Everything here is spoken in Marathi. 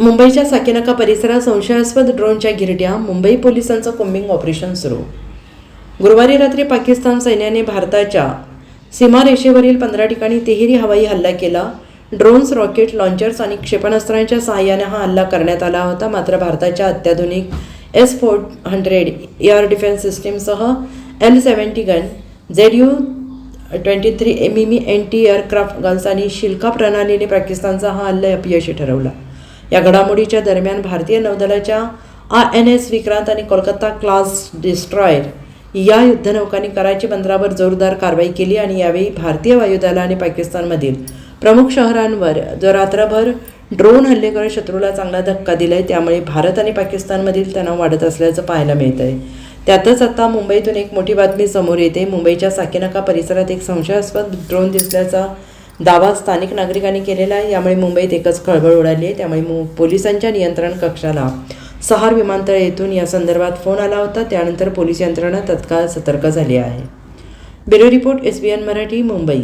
मुंबईच्या साकीनाका परिसरात संशयास्पद ड्रोनच्या गिरट्या मुंबई पोलिसांचं कोम्बिंग ऑपरेशन सुरू. गुरुवारी रात्री पाकिस्तान सैन्याने भारताच्या सीमारेषेवरील पंधरा ठिकाणी तिहेरी हवाई हल्ला केला. ड्रोन्स रॉकेट लॉन्चर्स आणि क्षेपणास्त्रांच्या सहाय्याने हा हल्ला करण्यात आला होता. मात्र भारताच्या अत्याधुनिक S four hundred air defence सिस्टीमसह L seventy gun Z U twenty three M M N T aircraft guns आणि शिल्का प्रणालीने पाकिस्तानचा हा हल्ला अपयशी ठरवला. या घडामोडीच्या दरम्यान भारतीय नौदलाच्या आय एन एस विक्रांत आणि कोलकाता क्लास डिस्ट्रॉयर या युद्धनौकांनी कराची बंदरावर जोरदार कारवाई केली आणि यावेळी भारतीय वायुदला आणि पाकिस्तानमधील प्रमुख शहरांवर जो रात्रभर ड्रोन हल्ले करून शत्रूला चांगला धक्का दिलाय त्यामुळे भारत आणि पाकिस्तानमधील तणाव वाढत असल्याचं पाहायला मिळत आहे त्यातच आता मुंबईतून एक मोठी बातमी समोर येते. मुंबईच्या साकीनाका परिसरात एक संशयास्पद ड्रोन दिसल्याचा दावा स्थानिक नागरिकांनी केलेला आहे. यामुळे मुंबईत एकच खळबळ उडाली आहे. त्यामुळे मु पोलिसांच्या नियंत्रण कक्षाला सहार विमानतळ येथून या संदर्भात फोन आला होता. त्यानंतर पोलीस यंत्रणा तत्काळ सतर्क झाली आहे. Bureau report S B N Marathi Mumbai.